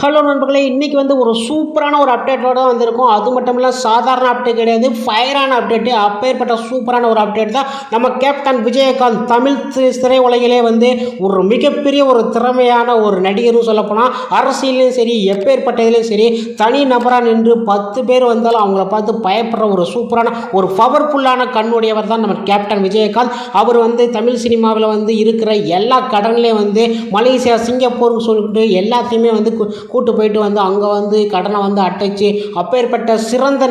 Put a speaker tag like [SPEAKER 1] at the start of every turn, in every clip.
[SPEAKER 1] Hello நண்பர்களே இன்றைக்கி வந்து ஒரு சூப்பரான ஒரு அப்டேட்டோட வந்திருக்கும். அது மட்டும் இல்லை சாதாரண அப்டேட் கிடையாது. ஃபயரான அப்டேட்டு அப்பேற்பட்ட சூப்பரான ஒரு அப்டேட் தான். நம்ம கேப்டன் விஜயகாந்த் தமிழ் திரை திரையுலகிலே வந்து ஒரு மிகப்பெரிய ஒரு திறமையான ஒரு நடிகரும் சொல்லப்போனால் அரசியலையும் சரி எப்பேற்பட்டதுலேயும் சரி தனி நபராக நின்று பத்து பேர் வந்தாலும் அவங்கள பார்த்து பயப்படுற ஒரு சூப்பரான ஒரு பவர்ஃபுல்லான கண்ணுடையவர் தான் நம்ம கேப்டன் விஜயகாந்த். அவர் வந்து தமிழ் சினிமாவில் வந்து இருக்கிற எல்லா கடன்லேயும் வந்து மலேசியா சிங்கப்பூர்னு சொல்லிட்டு எல்லாத்தையுமே வந்து கூட்டு போயிட்டு வந்து அங்கே வந்து கடனை வந்து அட்டைச்சு அப்பேற்பட்ட சிறந்த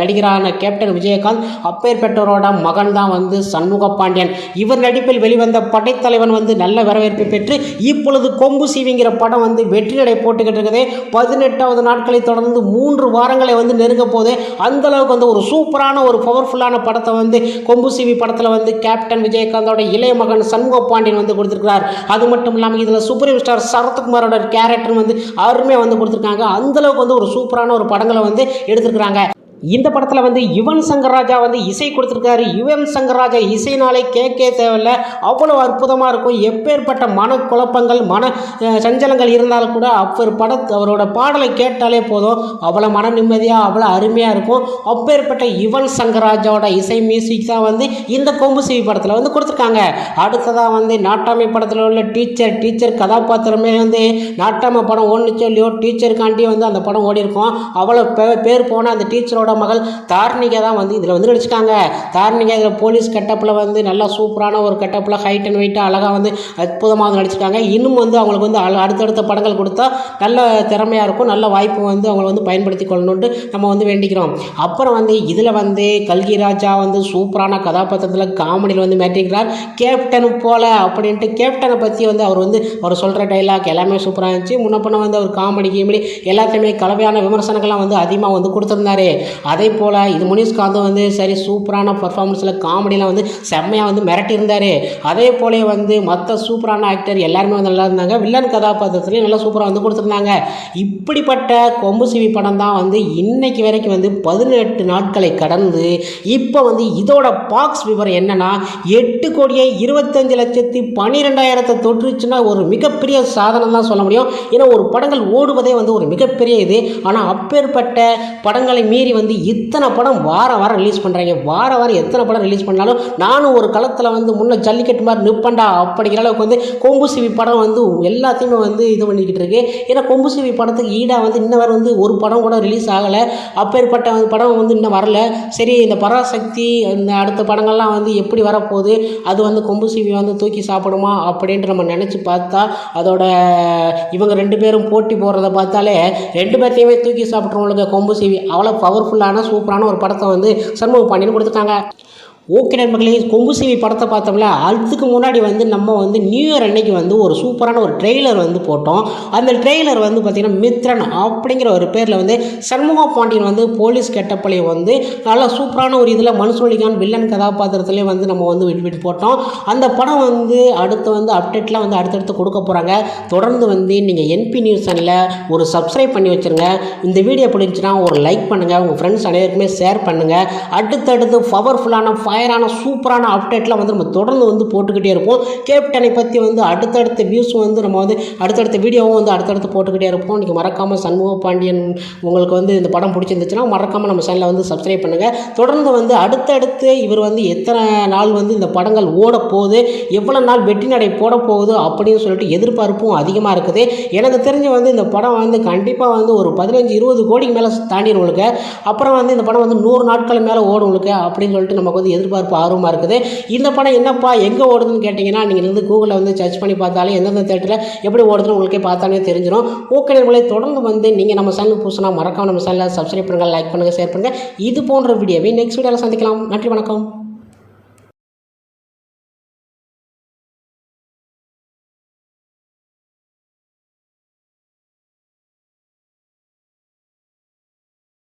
[SPEAKER 1] நடிகரான கேப்டன் விஜயகாந்த் அப்பேற்பட்டவரோட மகன் தான் வந்து சண்முக பாண்டியன் இவர் நடிப்பில் வெளிவந்த படைத்தலைவன் வந்து நல்ல வரவேற்பு பெற்று இப்பொழுது கொம்பு சீவிங்கிற படம் வந்து வெற்றி நடை போட்டுக்கிட்டு இருக்குது. பதினெட்டாவது நாட்களை தொடர்ந்து மூன்று வாரங்களை வந்து நெருங்க போது அந்தளவுக்கு வந்து ஒரு சூப்பரான ஒரு பவர்ஃபுல்லான படத்தை வந்து கொம்பு சிவி படத்தில் வந்து கேப்டன் விஜயகாந்தோட இளைய மகன் சண்முக பாண்டியன் வந்து கொடுத்துருக்கிறார். அது மட்டும் இல்லாமல் இதில் சூப்பர் ஸ்டார் சரத்குமாரோட கேரக்டர் வந்து அருமையாக வந்து கொடுத்துருக்காங்க. அந்த அளவுக்கு வந்து ஒரு சூப்பரான ஒரு படங்களை வந்து எடுத்திருக்கிறாங்க. இந்த படத்தில் வந்து யுவன் சங்கர் ராஜா வந்து இசை கொடுத்துருக்காரு. யுவன் சங்கர் ராஜா இசைனாலே கேட்கே தேவையில்ல. அவ்வளோ அற்புதமாக இருக்கும். எப்பேற்பட்ட மனக்குழப்பங்கள் மன சஞ்சலங்கள் இருந்தாலும் கூட அவர் பட அவரோட பாடலை கேட்டாலே போதும். அவ்வளோ மன நிம்மதியாக அவ்வளோ அருமையாக இருக்கும். அப்பேற்பட்ட யுவன் சங்கர் ராஜாவோட இசை மியூசிக் தான் வந்து இந்த கொம்பு சிவி படத்தில் வந்து கொடுத்துருக்காங்க. அடுத்ததாக வந்து நாட்டாமை படத்தில் உள்ள டீச்சர் டீச்சர் கதாபாத்திரமே வந்து நாட்டாமை படம் ஓடுனுச்சோ இல்லையோ டீச்சருக்காண்டி வந்து அந்த படம் ஓடி இருக்கும் அவ்வளோ பே- பேர் போன அந்த டீச்சரோட மகள் தார்னிகா தான் வந்து இதில் வந்து நடிச்சிட்டாங்க தார்னிகா இதில் போலீஸ் கட்டப்பில் வந்து நல்லா சூப்பரான ஒரு கட்டப்பில் ஹைட் அண்ட் வெயிட்டாக அழகாக வந்து அற்புதமாக வந்து நடிச்சிட்டாங்க இன்னும் வந்து அவங்களுக்கு வந்து அழ- அடுத்தடுத்த படங்கள் கொடுத்தா நல்ல திறமையாக இருக்கும். நல்ல வாய்ப்பு வந்து அவங்களை வந்து பயன்படுத்தி கொள்ளணுன்ட்டு நம்ம வந்து வேண்டிக்கிறோம். அப்புறம் வந்து இதில் வந்து கல்கி ராஜா வந்து சூப்பரான கதாபாத்திரத்தில் காமெடியில் வந்து மேட்டிக்கிறார் கேப்டன் போல அப்படின்ட்டு கேப்டனை பற்றி வந்து அவர் வந்து அவர் சொல்கிற டைலாக் எல்லாமே சூப்பராக இருந்துச்சு. முன்னப்பண்ண பின்ன வந்து அவர் காமெடி கீமெடி எல்லாத்தையுமே கலவையான விமர்சனங்கள்லாம் வந்து அதிகமாக வந்து கொடுத்துருந்தாரு. அதே போல் இது முனிஷ்காந்தும் வந்து சரி சூப்பரான பர்ஃபார்மன்ஸில் காமெடியெலாம் வந்து செம்மையாக வந்து மிரட்டியிருந்தார். அதே போலே வந்து மற்ற சூப்பரான ஆக்டர் எல்லாருமே வந்து நல்லா இருந்தாங்க. வில்லன் கதாபாத்திரத்துலேயும் நல்லா சூப்பராக வந்து கொடுத்துருந்தாங்க. இப்படிப்பட்ட கொம்பு சிவி படம் தான் வந்து இன்னைக்கு வரைக்கும் வந்து பதினெட்டு நாட்களை கடந்து இப்போ வந்து இதோட பாக்ஸ் விவரம் என்னென்னா எட்டு கோடியே இருபத்தஞ்சு லட்சத்தி பன்னிரெண்டாயிரத்தை தொற்றுச்சுன்னா ஒரு மிகப்பெரிய சாதனை தான் சொல்ல முடியும். ஏன்னா ஒரு படங்கள் ஓடுவதே வந்து ஒரு மிகப்பெரிய இது. ஆனால் அப்பேற்பட்ட படங்களை மீறி வந்து வந்து இத்தனை படம் வார வாரம் ரிலீஸ் பண்ணுறாங்க வார வாரம் எத்தனை படம் ரிலீஸ் பண்ணாலும் நானும் ஒரு களத்தில் வந்து முன்னே ஜல்லிக்கட்டு மாதிரி நிற்பண்டா அப்படிங்கிற அளவுக்கு வந்து கொம்பு சிவி படம் வந்து எல்லாத்தையுமே வந்து இது பண்ணிக்கிட்டு இருக்கு. ஏன்னா கொம்பு சிவி படத்துக்கு ஈடாக வந்து இன்ன வரை வந்து ஒரு படம் கூட ரிலீஸ் ஆகலை. அப்பேற்பட்ட படம் வந்து இன்னும் வரல. சரி இந்த பராசக்தி இந்த அடுத்த படங்கள்லாம் வந்து எப்படி வரப்போகுது? அது வந்து கொம்பு சிவி வந்து தூக்கி சாப்பிடுமா அப்படின்ட்டு நம்ம நினச்சி பார்த்தா அதோட இவங்க ரெண்டு பேரும் போட்டி போடுறத பார்த்தாலே ரெண்டு பேர்த்தையுமே தூக்கி சாப்பிட்றவங்களுக்கு கொம்பு சிவி. அவ்வளோ பவர்ஃபுல்லான சூப்பரான ஒரு படத்தை வந்து சண்முக பாண்டியன் கொடுத்துருக்காங்க ஓகே நண்பர்களே கொங்கு சிவி படத்தை பார்த்தோம்ல அதுக்கு முன்னாடி வந்து நம்ம வந்து நியூ இயர் அன்னைக்கு வந்து ஒரு சூப்பரான ஒரு ட்ரெய்லர் வந்து போட்டோம். அந்த ட்ரெய்லர் வந்து பார்த்திங்கன்னா மித்ரன் அப்படிங்கிற ஒரு பேரில் வந்து சண்முக பாண்டியன் வந்து போலீஸ் கெட்டப்பளைய வந்து நல்லா சூப்பரான ஒரு இதில் மனுசொலிக்கான் வில்லன் கதாபாத்திரத்துலேயே வந்து நம்ம வந்து விட்டு விட்டு போட்டோம். அந்த படம் வந்து அடுத்து வந்து அப்டேட்லாம் வந்து அடுத்தடுத்து கொடுக்க போகிறாங்க தொடர்ந்து வந்து நீங்கள் என்பி நியூஸ் சேனலில் ஒரு சப்ஸ்கிரைப் பண்ணி வச்சுருங்க. இந்த வீடியோ பிடிச்சுன்னா ஒரு லைக் பண்ணுங்கள் உங்கள் ஃப்ரெண்ட்ஸ் அனைவருக்குமே ஷேர் பண்ணுங்கள் அடுத்தடுத்து பவர்ஃபுல்லான ஃபயரான சூப்பரான அப்டேட்லாம் வந்து நம்ம தொடர்ந்து வந்து போட்டுக்கிட்டே இருப்போம். கேப்டனை பற்றி வந்து அடுத்தடுத்த வியூஸும் வந்து நம்ம வந்து அடுத்தடுத்த வீடியோவும் வந்து அடுத்தடுத்து போட்டுக்கிட்டே இருப்போம். நீங்கள் மறக்காமல் சண்முக பாண்டியன் உங்களுக்கு வந்து இந்த படம் பிடிச்சிருந்துச்சுன்னா மறக்காமல் நம்ம சேனலை வந்து சப்ஸ்கிரைப் பண்ணுங்கள் தொடர்ந்து வந்து அடுத்தடுத்து இவர் வந்து எத்தனை நாள் வந்து இந்த படங்கள் ஓட போகுது எவ்வளோ நாள் வெற்றி நடை போட போகுது அப்படின்னு சொல்லிட்டு எதிர்பார்ப்பும் அதிகமாக இருக்குது. எனக்கு தெரிஞ்சு வந்து இந்த படம் வந்து கண்டிப்பாக வந்து ஒரு பதினஞ்சு இருபது கோடிக்கு மேலே தாண்டிடும் உங்களுக்கு. அப்புறம் வந்து இந்த படம் வந்து நூறு நாட்கள் மேலே ஓடும் உங்களுக்கு அப்படின்னு சொல்லிட்டு நமக்கு வந்து எதிர்பார்ப்பு ஆர்வமாக இருக்குது. இந்த படம் என்னப்பா எங்கே ஓடுதுன்னு கேட்டிங்கன்னா நீங்கள் வந்து கூகுளில் வந்து சர்ச் பண்ணி பார்த்தாலே எந்தெந்த தேட்டரில் எப்படி ஓடுதுன்னு உங்களுக்கே பார்த்தாலே தெரிஞ்சிடும் ஓகே உங்களை தொடர்ந்து வந்து நீங்கள் நம்ம சேனல் புதுசுனா மறக்காம நம்ம சேனலை சப்ஸ்கிரைப் பண்ணுங்கள் லைக் பண்ணுங்கள் ஷேர் பண்ணுங்கள் இது போன்ற வீடியோவை நெக்ஸ்ட் வீடியோவில் சந்திக்கலாம். நன்றி வணக்கம்.